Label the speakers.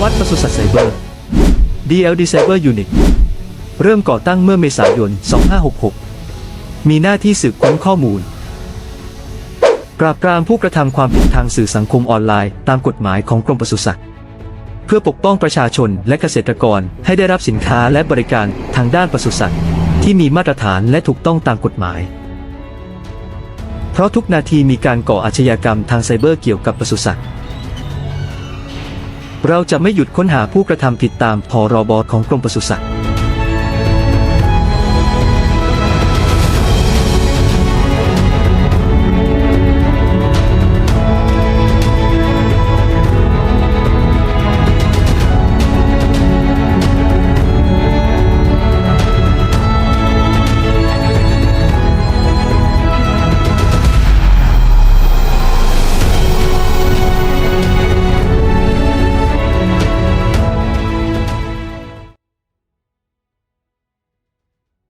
Speaker 1: วัตปศุสัตว์ไซเบอร์ DLD Cyber Unit เริ่มก่อตั้งเมื่อเมษายน 2566 มีหน้าที่สืบค้นข้อมูล ปราบปรามผู้กระทำความผิดทางสื่อสังคมออนไลน์ ตามกฎหมายของกรมปศุสัตว์ เพื่อปกป้องประชาชนและเกษตรกรให้ได้รับสินค้าและบริการทางด้านปศุสัตว์ ที่มีมาตรฐานและถูกต้องตามกฎหมาย เพราะทุกนาทีมีการก่ออาชญากรรมทางไซเบอร์เกี่ยวกับปศุสัตว์ เราจะไม่หยุดค้นหาผู้กระทำผิดตามพรบของกรมปศุสัตว์